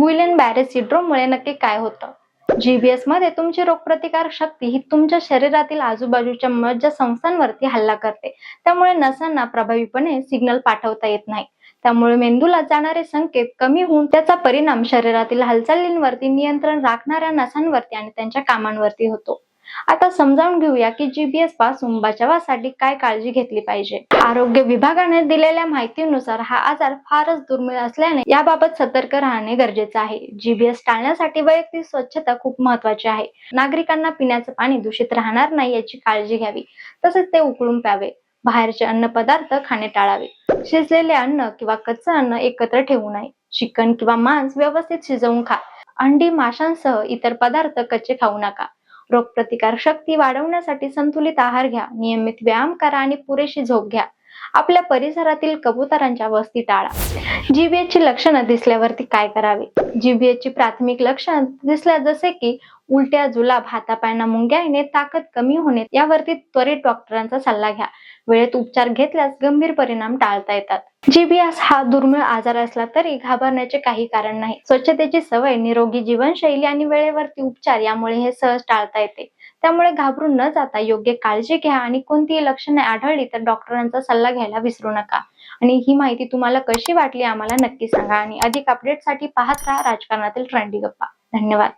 Guillain बॅरे सिड्रोममुळे नक्की काय होतं? जीबीएसमध्ये तुमची रोगप्रतिकारक शक्ती ही तुमच्या शरीरातील आजूबाजूच्या मज्जा संस्थांवरती हल्ला करते. त्यामुळे नसांना प्रभावीपणे सिग्नल पाठवता येत नाही. त्यामुळे मेंदूला जाणारे संकेत कमी होऊन त्याचा परिणाम शरीरातील हालचालींवरती नियंत्रण राखणाऱ्या नसांवरती आणि त्यांच्या कामांवरती होतो. आता समजावून घेऊया की जीबीएसपासून बचावासाठी काय काळजी घेतली पाहिजे. आरोग्य विभागाने दिलेल्या माहितीनुसार हा आजार फारच दुर्मिळ असल्याने याबाबत सतर्क राहणे गरजेचे आहे. जीबीएस टाळण्यासाठी वैयक्तिक स्वच्छता खूप महत्वाची आहे. नागरिकांना पिण्याचं पाणी दूषित राहणार नाही याची काळजी घ्यावी. तसेच ते उकळून प्यावे. बाहेरचे अन्न पदार्थ खाणे टाळावे. शिजलेले अन्न किंवा कच्चं अन्न एकत्र ठेवू नये. चिकन किंवा मांस व्यवस्थित शिजवून खा. अंडी माशांसह इतर पदार्थ कच्चे खाऊ नका. रोगप्रतिकार शक्ती वाढवण्यासाठी संतुलित आहार घ्या नियमित व्यायाम करा आणि पुरेशी झोप घ्या. आपल्या परिसरातील कबुतरांच्या वस्ती टाळा. जीबीएची लक्षणं दिसल्यावरती काय करावे? जीबीएची प्राथमिक लक्षणं दिसल्या जसे की उलट्या जुलाब हातापायांना मुंग्या येणे ताकद कमी होणे यावरती त्वरित डॉक्टरांचा सल्ला घ्या. वेळेत उपचार घेतल्यास गंभीर परिणाम टाळता येतात. जीबीएस हा दुर्मिळ आजार असला तरी घाबरण्याचे काही कारण नाही. स्वच्छतेची सवय निरोगी जीवनशैली आणि वेळेवरती उपचार यामुळे हे सहज टाळता येते. त्यामुळे घाबरून न जाता योग्य काळजी घ्या आणि कोणतीही लक्षणे आढळली तर डॉक्टरांचा सल्ला घ्यायला विसरू नका. आणि ही माहिती तुम्हाला कशी वाटली आम्हाला नक्की सांगा आणि अधिक अपडेटसाठी पाहत राहा राजकारणातील ट्रेंडी गप्पा. धन्यवाद.